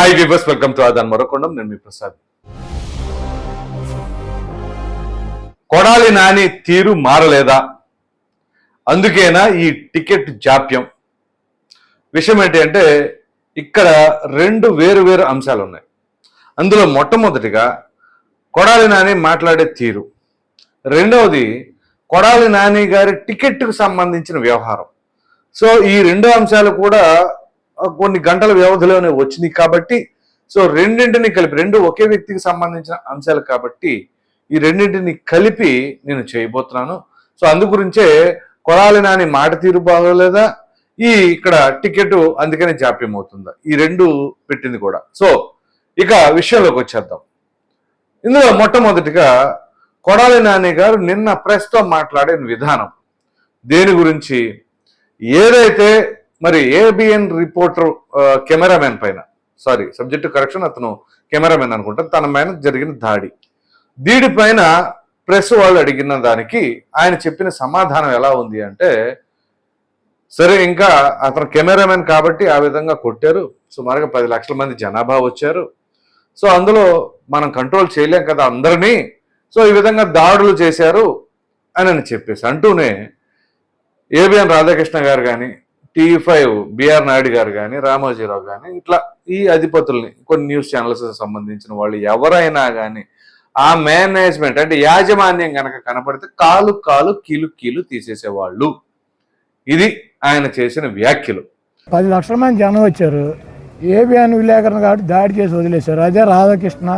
Hi viewers welcome to ఆదాన్ మరొకొండం నేను మీ ప్రసాద్ కొడాలి నాని తీరు మారలేదా? అందుకేనా ఈ టికెట్ జాప్యం? విషయం ఏంటి అంటే ఇక్కడ రెండు వేరు వేరు అంశాలు ఉన్నాయి అందులో మొట్టమొదటిగా కొడాలి నాని మాట్లాడే తీరు. రెండవది కొడాలి నాని గారి టికెట్కు సంబంధించిన వ్యవహారం. సో ఈ రెండు అంశాలు కూడా కొన్ని గంటల వ్యవధిలోనే వచ్చినాయి కాబట్టి సో రెండింటిని కలిపి రెండు ఒకే వ్యక్తికి సంబంధించిన అంశాలు కాబట్టి ఈ రెండింటిని కలిపి నేను చేయబోతున్నాను. సో అందు గురించే కొడాలి నాని మాట తీరు బాగోలేదా? ఈ ఇక్కడ టికెట్ అందుకనే జాప్యం అవుతుందా ఈ రెండు పెట్టింది కూడా. సో ఇక విషయంలోకి వచ్చేద్దాం. ఇందులో మొట్టమొదటిగా కొడాలి నాని గారు నిన్న ప్రెస్తో మాట్లాడిన విధానం. దేని గురించి? ఏదైతే మరి ఏబిఎన్ రిపోర్టర్ కెమెరామెన్ పైన. సారీ సబ్జెక్ట్ కరెక్షన్ అతను కెమెరామెన్ అనుకుంటా. తన పైన జరిగిన దాడి. దీడి పైన ప్రెస్ వాళ్ళు అడిగిన దానికి ఆయన చెప్పిన సమాధానం ఎలా ఉంది అంటే సరే ఇంకా అతను కెమెరామెన్ కాబట్టి ఆ విధంగా కొట్టారు. సుమారుగా పది లక్షల మంది జనాభా వచ్చారు. సో అందులో మనం కంట్రోల్ చేయలేం కదా అందరినీ. సో ఈ విధంగా దాడులు చేశారు అని అని చెప్పేసి అంటూనే ఏబిఎన్ రాధాకృష్ణ గారు కానీ టీవీ ఫైవ్ బిఆర్ నాయుడు గారు కానీ రామోజీరావు కానీ ఇట్లా ఈ అధిపతుల్ని కొన్ని న్యూస్ ఛానల్స్ సంబంధించిన వాళ్ళు ఎవరైనా కానీ ఆ మేనేజ్మెంట్ అంటే యాజమాన్యం కనుక కనపడితే కాలు కాలు కీలు కీలు తీసేసేవాళ్ళు. ఇది ఆయన చేసిన వ్యాఖ్యలు. పది లక్షల మంది జనం వచ్చారు. ఏబిఎన్ విలేకరణ కాబట్టి దాడి చేసి వదిలేశారు. అదే రాధాకృష్ణ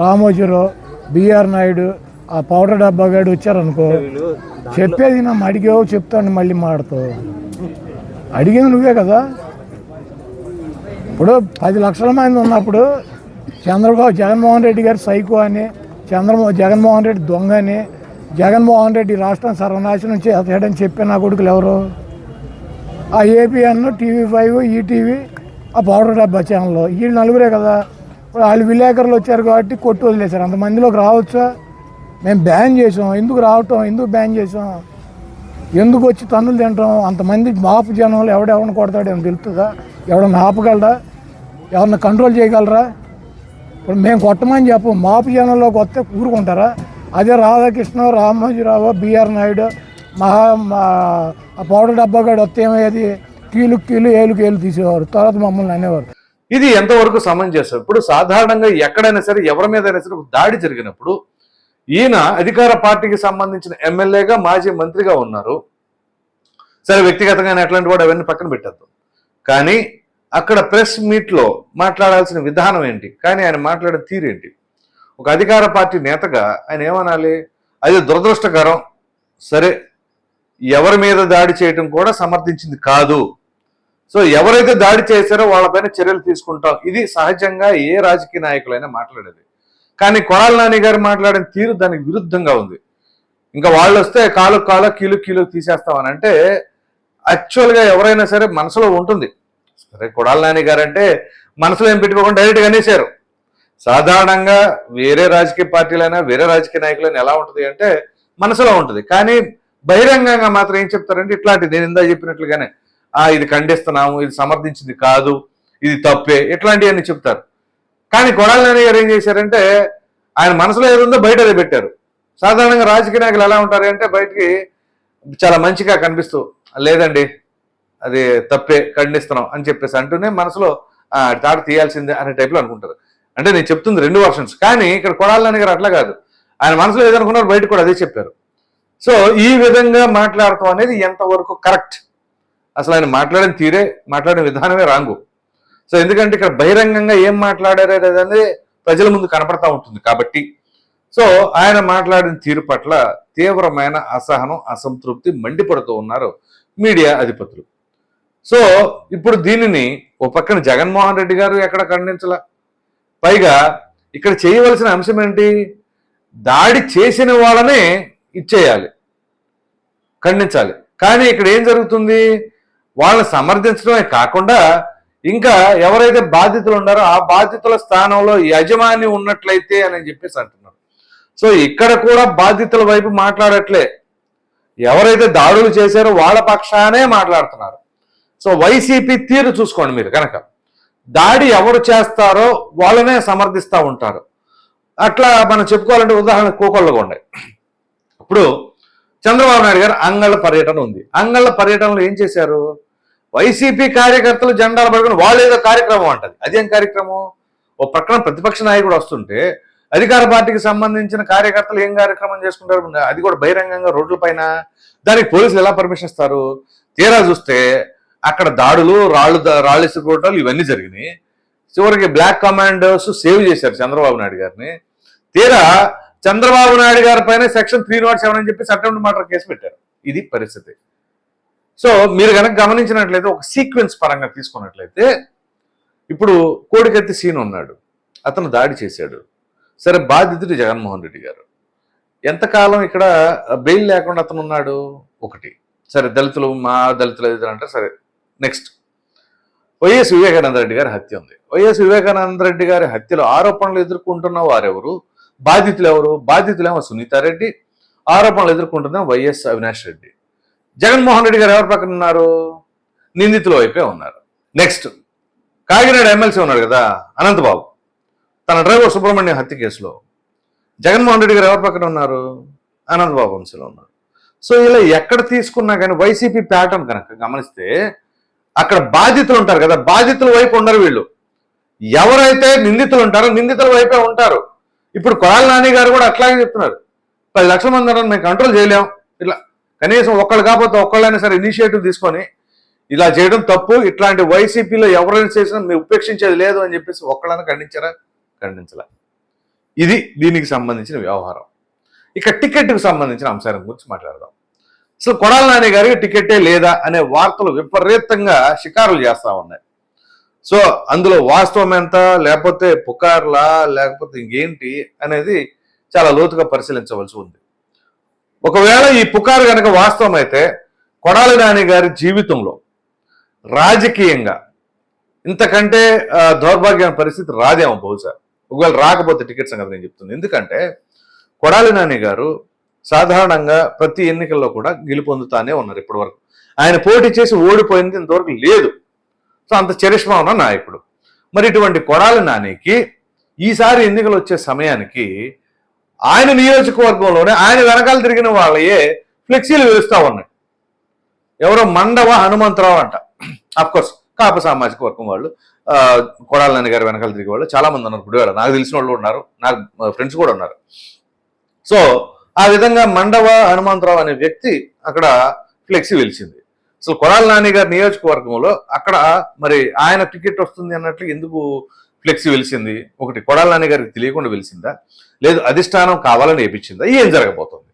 రామోజీరావు బిఆర్ నాయుడు ఆ పౌడర్ డబ్బా గాడు వచ్చారనుకో చెప్పేది నా అడిగావు చెప్తాను మళ్ళీ మాడతావు. అడిగింది నువ్వే కదా. ఇప్పుడు పది లక్షల మంది ఉన్నప్పుడు చంద్రబాబు జగన్మోహన్ రెడ్డి గారు సైకో అని చంద్రమో జగన్మోహన్ రెడ్డి దొంగ అని జగన్మోహన్ రెడ్డి రాష్ట్రం సర్వనాశనం చేస్తాడని చెప్పే నా కొడుకులు ఎవరు? ఆ ఏపీఎన్ టీవీ ఫైవ్ ఈటీవీ ఆ పౌడర్ డబ్బా ఛానల్ వీళ్ళు నలుగురే కదా. ఇప్పుడు వాళ్ళు విలేకరులు వచ్చారు కాబట్టి కొట్టు వదిలేశారు. అంతమందిలోకి రావచ్చా? మేము బ్యాన్ చేసాం ఎందుకు రావటం? ఎందుకు బ్యాన్ చేసాం ఎందుకు వచ్చి తన్నులు తింటాం? అంతమంది మాపు జనంలో ఎవడెవరిని కొడతాడు ఏమో తెలుస్తుందా? ఎవడన్నా ఆపగలరా? ఎవరిని కంట్రోల్ చేయగలరా? ఇప్పుడు మేము కొట్టమని చెప్పు మాపు జనంలోకి వస్తే ఊరుకుంటారా? అదే రాధాకృష్ణ రామోజీరావు బిఆర్ నాయుడు మహా మా ఆ పౌడర్ డబ్బాగాడు వస్తే ఏమయ్యేది? కీలు కీలు ఏలు కీలు తీసేవారు. తర్వాత మమ్మల్ని అనేవారు. ఇది ఎంతవరకు సమంజసం? ఇప్పుడు సాధారణంగా ఎక్కడైనా సరే ఎవరి మీదైనా సరే దాడి జరిగినప్పుడు ఈయన అధికార పార్టీకి సంబంధించిన ఎమ్మెల్యేగా మాజీ మంత్రిగా ఉన్నారు. సరే వ్యక్తిగతంగా ఎట్లాంటి వాడు అవన్నీ పక్కన పెట్టద్దు. కానీ అక్కడ ప్రెస్ మీట్లో మాట్లాడాల్సిన విధానం ఏంటి? కానీ ఆయన మాట్లాడే తీరేంటి ఒక అధికార పార్టీ నేతగా ఆయన ఏమనాలి? అది దురదృష్టకరం. సరే ఎవరి మీద దాడి చేయటం కూడా సమర్థించింది కాదు. సో ఎవరైతే దాడి చేశారో వాళ్ళపైన చర్యలు తీసుకుంటాం. ఇది సహజంగా ఏ రాజకీయ నాయకులైనా మాట్లాడేది. కానీ కొడాల నాని గారు మాట్లాడిన తీరు దానికి విరుద్ధంగా ఉంది. ఇంకా వాళ్ళు వస్తే కాలు కాలు కీలు కీలు తీసేస్తామని అంటే యాక్చువల్గా ఎవరైనా సరే మనసులో ఉంటుంది. సరే కొడాల నాని గారు అంటే మనసులో ఏం పెట్టుకోకుండా డైరెక్ట్గా అనేసారు సాధారణంగా వేరే రాజకీయ పార్టీలైనా వేరే రాజకీయ నాయకులైనా ఎలా ఉంటుంది అంటే మనసులో ఉంటుంది. కానీ బహిరంగంగా మాత్రం ఏం చెప్తారంటే ఇట్లాంటి నేను ఇందా చెప్పినట్లుగానే ఆ ఇది ఖండిస్తున్నాము ఇది సమర్థించింది కాదు ఇది తప్పే ఇట్లాంటివన్నీ చెప్తారు. కానీ కొడాలి నాని గారు ఏం చేశారంటే ఆయన మనసులో ఏదుందో బయట అదే పెట్టారు. సాధారణంగా రాజకీయ నాయకులు ఎలా ఉంటారు అంటే బయటికి చాలా మంచిగా కనిపిస్తూ లేదండి అది తప్పే ఖండిస్తున్నాం అని చెప్పేసి అంటూనే మనసులో "ఆ, తీయాల్సిందే అనే టైప్లో అనుకుంటారు. అంటే నేను చెప్తుంది రెండు వర్షన్స్. కానీ ఇక్కడ కొడాలి నాని గారు అట్లా కాదు. ఆయన మనసులో ఏదనుకున్నారు బయట కూడా అదే చెప్పారు. సో ఈ విధంగా మాట్లాడటం అనేది ఎంతవరకు కరెక్ట్? అసలు ఆయన మాట్లాడిన తీరే మాట్లాడిన విధానమే రాంగు. సో ఎందుకంటే ఇక్కడ బహిరంగంగా ఏం మాట్లాడారు అనేది ప్రజల ముందు కనపడతా ఉంటుంది కాబట్టి. సో ఆయన మాట్లాడిన తీరు పట్ల తీవ్రమైన అసహనం అసంతృప్తి మండిపడుతూ ఉన్నారు మీడియా అధిపతులు. సో ఇప్పుడు దీనిని ఓ పక్కన జగన్మోహన్ రెడ్డి గారు ఎక్కడ ఖండించలా? పైగా ఇక్కడ చేయవలసిన అంశం ఏంటి? దాడి చేసిన వాళ్ళనే ఇచ్చేయాలి ఖండించాలి. కానీ ఇక్కడ ఏం జరుగుతుంది? వాళ్ళని సమర్థించడమే కాకుండా ఇంకా ఎవరైతే బాధితులు ఉన్నారో ఆ బాధితుల స్థానంలో యజమాని ఉన్నట్లయితే అని చెప్పేసి అంటున్నారు సో ఇక్కడ కూడా బాధితుల వైపు మాట్లాడట్లే. ఎవరైతే దాడులు చేశారో వాళ్ళ పక్షానే మాట్లాడుతున్నారు. సో వైసీపీ తీరు చూసుకోండి మీరు కనుక. దాడి ఎవరు చేస్తారో వాళ్ళనే సమర్థిస్తూ ఉంటారు. అట్లా మనం చెప్పుకోవాలంటే ఉదాహరణ కోకొల్లగా ఉన్నాయి ఇప్పుడు చంద్రబాబు నాయుడు గారు అంగళ్ళ పర్యటన ఉంది. అంగళ్ళ పర్యటనలో ఏం చేశారు? వైసీపీ కార్యకర్తలు జెండాలు పడుకుని వాళ్ళు ఏదో కార్యక్రమం అంటది. అదేం కార్యక్రమం? ఓ ప్రక్కన ప్రతిపక్ష నాయకుడు వస్తుంటే అధికార పార్టీకి సంబంధించిన కార్యకర్తలు ఏం కార్యక్రమం చేసుకుంటారు? అది కూడా బహిరంగంగా రోడ్ల పైన. దానికి పోలీసులు ఎలా పర్మిషన్ ఇస్తారు? తీరా చూస్తే అక్కడ దాడులు రాళ్ళు రాళ్ళు ఇసుకోవటాలు ఇవన్నీ జరిగినాయి. చివరికి బ్లాక్ కమాండర్స్ సేవ్ చేశారు చంద్రబాబు నాయుడు గారిని. తీరా చంద్రబాబు నాయుడు గారి పైన సెక్షన్ త్రీ నాట్ సెవెన్ అని చెప్పి అటెంప్ట్ మర్డర్ కేసు పెట్టారు. ఇది పరిస్థితి. సో మీరు కనుక గమనించినట్లయితే ఒక సీక్వెన్స్ పరంగా తీసుకున్నట్లయితే ఇప్పుడు కోడికత్తి సీన్ ఉన్నాడు. అతను దాడి చేశాడు. సరే బాధితుడు జగన్మోహన్ రెడ్డి గారు. ఎంతకాలం ఇక్కడ బెయిల్ లేకుండా అతను ఉన్నాడు? ఒకటి. సరే దళితులు మా దళితులు ఎదురు అంటే సరే నెక్స్ట్. వైఎస్ వివేకానంద రెడ్డి గారి హత్య ఉంది. వైఎస్ వివేకానంద రెడ్డి గారి హత్యలో ఆరోపణలు ఎదుర్కొంటున్న వారెవరు? బాధితులు ఎవరు? బాధితులేమో సునీతారెడ్డి. ఆరోపణలు ఎదుర్కొంటున్న వైఎస్ అవినాష్ రెడ్డి. జగన్మోహన్ రెడ్డి గారు ఎవరి పక్కన ఉన్నారు? నిందితుల వైపే ఉన్నారు. నెక్స్ట్ కాకినాడ ఎమ్మెల్సీ ఉన్నాడు కదా అనంతబాబు. తన డ్రైవర్ సుబ్రహ్మణ్యం హత్య కేసులో. జగన్మోహన్ రెడ్డి గారు ఎవరి పక్కన ఉన్నారు? అనంతబాబు వంశీలో ఉన్నారు. సో ఇలా ఎక్కడ తీసుకున్నా కానీ వైసీపీ ప్యాటర్న్ కనుక గమనిస్తే అక్కడ బాధితులు ఉంటారు కదా బాధితుల వైపు ఉండరు వీళ్ళు. ఎవరైతే నిందితులు ఉంటారో నిందితుల వైపే ఉంటారు. ఇప్పుడు కొడాల నాని గారు కూడా అట్లాగే చెప్తున్నారు. పది లక్షల మంది మేము కంట్రోల్ చేయలేం. ఇట్లా కనీసం ఒక్కళ్ళు కాకపోతే ఒక్కళ్ళైనా సరే ఇనిషియేటివ్ తీసుకొని ఇలా చేయడం తప్పు. ఇట్లాంటి వైసీపీలో ఎవరైనా చేసినా మేము ఉపేక్షించేది లేదు అని చెప్పేసి ఒక్కళ్ళని ఖండించారా? ఖండించలే. ఇది దీనికి సంబంధించిన వ్యవహారం. ఇక టికెట్కు సంబంధించిన అంశాల గురించి మాట్లాడదాం. సో కొడాల నాని గారికి టికెటే లేదా అనే వార్తలు విపరీతంగా షికారులు చేస్తా ఉన్నాయి. సో అందులో వాస్తవం ఎంత? లేకపోతే పుకార్లా? లేకపోతే ఇంకేంటి? అనేది చాలా లోతుగా పరిశీలించవలసి ఉంది. ఒకవేళ ఈ పుకారు కనుక వాస్తవం అయితే కొడాలి నాని గారి జీవితంలో రాజకీయంగా ఇంతకంటే దౌర్భాగ్యమైన పరిస్థితి రాదేమో బహుశా. ఒకవేళ రాకపోతే టికెట్ సంగతి నేను చెప్తుంది. ఎందుకంటే కొడాలి నాని గారు సాధారణంగా ప్రతి ఎన్నికల్లో కూడా గెలుపొందుతానే ఉన్నారు ఇప్పటి వరకు ఆయన పోటీ చేసి ఓడిపోయింది ఇంతవరకు లేదు. సో అంత చరిష్మా ఉన్న నాయకుడు. మరి ఇటువంటి కొడాలి నానికి ఈసారి ఎన్నికలు వచ్చే సమయానికి ఆయన నియోజకవర్గంలోనే ఆయన వెనకాల తిరిగిన వాళ్ళయే ఫ్లెక్సీలు వేస్తూ ఉన్నాయి. ఎవరో మండవ హనుమంతరావు అంట. అఫ్కోర్స్ కాప సామాజిక వర్గం వాళ్ళు కొడాల నాన్న గారి వెనకాల తిరిగే వాళ్ళు చాలా మంది ఉన్నారు. గుడివాడ నాకు తెలిసిన వాళ్ళు ఉన్నారు నాకు ఫ్రెండ్స్ కూడా ఉన్నారు. సో ఆ విధంగా మండవ హనుమంతరావు అనే వ్యక్తి అక్కడ ఫ్లెక్సీ వెలిచింది అసలు కొడాల నాని గారి నియోజకవర్గంలో అక్కడ మరి ఆయన టికెట్ వస్తుంది అన్నట్లు ఎందుకు ఫ్లెక్సీ వెలిసింది ఒకటి కొడాలి నాని గారికి తెలియకుండా వెలిసిందా? లేదు అధిష్టానం కావాలని వేపించిందా? ఏం జరగబోతుంది?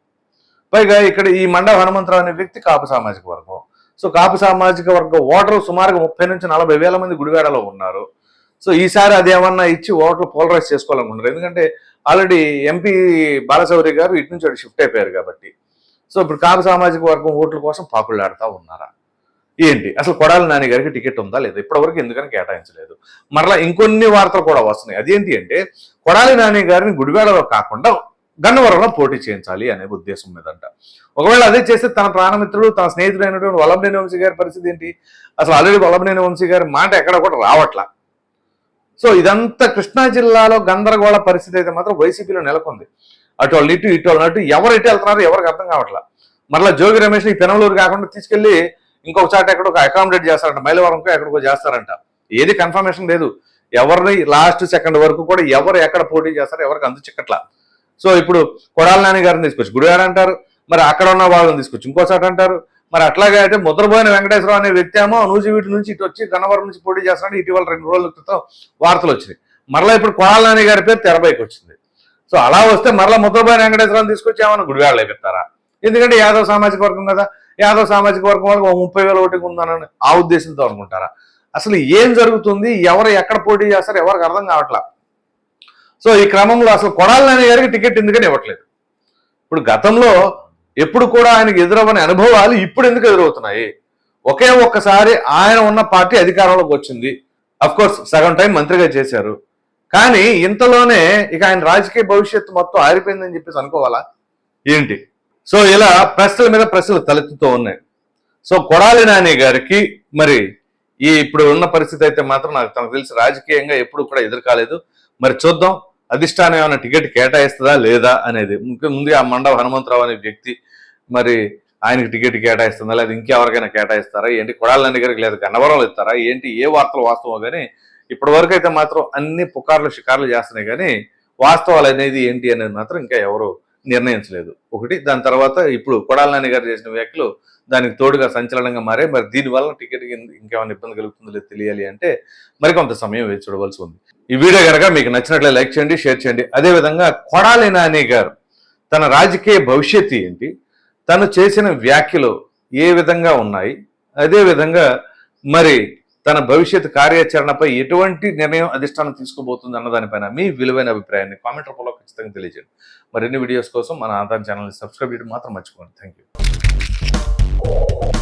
పైగా ఇక్కడ ఈ మండ హనుమంతరావు అనే వ్యక్తి కాపు సామాజిక వర్గం. సో కాపు సామాజిక వర్గ ఓటర్లు సుమారుగా ముప్పై నుంచి నలభై వేల మంది గుడివాడలో ఉన్నారు. సో ఈసారి అదేమన్నా ఇచ్చి ఓట్లు పోలరైజ్ చేసుకోవాలనుకుంటారు ఎందుకంటే ఆల్రెడీ ఎంపీ బాలశౌరి గారు ఇటు నుంచి షిఫ్ట్ అయిపోయారు కాబట్టి. సో ఇప్పుడు కాపు సామాజిక వర్గం ఓట్ల కోసం పాకులాడుతూ ఉన్నారా? ఏంటి? అసలు కొడాలి నాని గారికి టికెట్ ఉందా లేదా? ఇప్పటివరకు ఎందుకని కేటాయించలేదు. మరలా ఇంకొన్ని వార్తలు కూడా వస్తున్నాయి. అదేంటి అంటే కొడాలి నాని గారిని కాకుండా గన్నవరంలో పోటీ చేయించాలి అనే ఉద్దేశం మీదంట ఒకవేళ అదే చేస్తే తన ప్రాణమిత్రుడు తన స్నేహితుడు అయినటువంటి వల్లభనేని వంశీ గారి పరిస్థితి ఏంటి? అసలు ఆల్రెడీ వల్లభనేని వంశీ గారి మాట ఎక్కడ కూడా రావట్లా. సో ఇదంతా కృష్ణా జిల్లాలో గందరగోళ పరిస్థితి అయితే మాత్రం వైసీపీలో నెలకొంది. అటు వాళ్ళు ఇటు ఇటు వాళ్ళు అటు ఎవరు ఇటు వెళ్తున్నారు ఎవరికి అర్థం కావట్లా. మరలా జోగి రమేష్ ఈ పెనమలూరు కాకుండా తీసుకెళ్ళి ఇంకొక చాట ఎక్కడో అకామిడేట్ చేస్తారంట. మైలవరంకో ఎక్కడికో చేస్తారంట. ఏది కన్ఫర్మేషన్ లేదు. ఎవరిని లాస్ట్ సెకండ్ వరకు కూడా ఎవరు ఎక్కడ పోటీ చేస్తారు ఎవరికి అందు చిక్కట్లా. సో ఇప్పుడు కొడాల నాని గారిని తీసుకొచ్చి గుడివాడ అంటారు. మరి అక్కడ ఉన్న వాళ్ళని తీసుకొచ్చి ఇంకో చాట అంటారు. మరి అట్లాగే అయితే ముద్రపోయిన వెంకటేశ్వరరావు అనే వ్యక్తి ఏమో నూజివీటి నుంచి ఇటు వచ్చి గన్నవరం నుంచి పోటీ చేస్తున్నాడు. ఇటీవల రెండు రోజుల క్రితం వార్తలు వచ్చినాయి. మరలా ఇప్పుడు కొడాల నాని గారి పేరు తెరపైకి వచ్చింది. సో అలా వస్తే మరలా ముద్రపోయిన వెంకటేశ్వరరావు తీసుకొచ్చి ఏమన్నా గుడివాళ్ళు పెడతారా ఎందుకంటే యాదవ్ సామాజిక వర్గం కదా. యాదవ్ సామాజిక వర్గం వాళ్ళకి ముప్పై వేల ఓటింగ్ ఉందని ఆ ఉద్దేశంతో అనుకుంటారా? అసలు ఏం జరుగుతుంది? ఎవరు ఎక్కడ పోటీ చేస్తారు? ఎవరికి అర్థం కావట్లా? సో ఈ క్రమంలో అసలు కొడాలి నాని గారికి టికెట్ ఎందుకని ఇవ్వట్లేదు? ఇప్పుడు గతంలో ఎప్పుడు కూడా ఆయనకు ఎదురవ్వని అనుభవాలు ఇప్పుడు ఎందుకు ఎదురవుతున్నాయి? ఒకే ఒక్కసారి ఆయన ఉన్న పార్టీ అధికారంలోకి వచ్చింది. అఫ్ కోర్స్ సగం టైం మంత్రిగా చేశారు. కానీ ఇంతలోనే ఇక ఆయన రాజకీయ భవిష్యత్తు మొత్తం ఆరిపోయిందని చెప్పేసి అనుకోవాలా? ఏంటి? సో ఇలా ప్రశ్నల మీద ప్రశ్నలు తలెత్తుతూ ఉన్నాయి. సో కొడాలి నాని గారికి మరి ఈ ఇప్పుడు ఉన్న పరిస్థితి అయితే మాత్రం నాకు తనకు తెలిసి రాజకీయంగా ఎప్పుడు కూడా ఎదురు కాలేదు మరి చూద్దాం అధిష్టానం ఏమైనా టికెట్ కేటాయిస్తుందా లేదా అనేది. ముందు- ముందు ఆ మండవ హనుమంతరావు అనే వ్యక్తి మరి ఆయనకి టికెట్ కేటాయిస్తుందా లేదా ఇంకెవరికైనా కేటాయిస్తారా? ఏంటి కొడాలని గారికి లేదా గన్నవరం ఇస్తారా? ఏంటి ఏ వార్తలు వాస్తవం కానీ ఇప్పటి వరకు అయితే మాత్రం అన్ని పుకార్లు షికార్లు చేస్తున్నాయి కానీ వాస్తవాలు అనేది ఏంటి అనేది మాత్రం ఇంకా ఎవరు నిర్ణయించలేదు. ఒకటి దాని తర్వాత ఇప్పుడు కొడాల నాని గారు చేసిన వ్యాఖ్యలు దానికి తోడుగా సంచలనంగా మారే మరి దీనివల్ల టికెట్ ఇంకేమైనా ఇబ్బంది కలుగుతుందో లేదు తెలియాలి అంటే మరి కొంత సమయం వేచి చూడవలసి ఉంది. ఈ వీడియో కనుక మీకు నచ్చినట్లే లైక్ చేయండి షేర్ చేయండి. అదేవిధంగా కొడాలి నాని గారు తన రాజకీయ భవిష్యత్తు ఏంటి తను చేసిన వ్యాఖ్యలు ఏ విధంగా ఉన్నాయి అదేవిధంగా మరి తన భవిష్యత్ కార్యాచరణపై ఎటువంటి నిర్ణయం అధిష్టానం తీసుకోబోతుంది అన్న దానిపైన మీ విలువైన అభిప్రాయాన్ని కామెంట్ రూపంలో ఖచ్చితంగా తెలియజేయండి. మరిన్ని వీడియోస్ కోసం మన ఆధార్ ఛానల్ని సబ్స్క్రైబ్ చేయడం మాత్రం మర్చిపోండి థ్యాంక్ యూ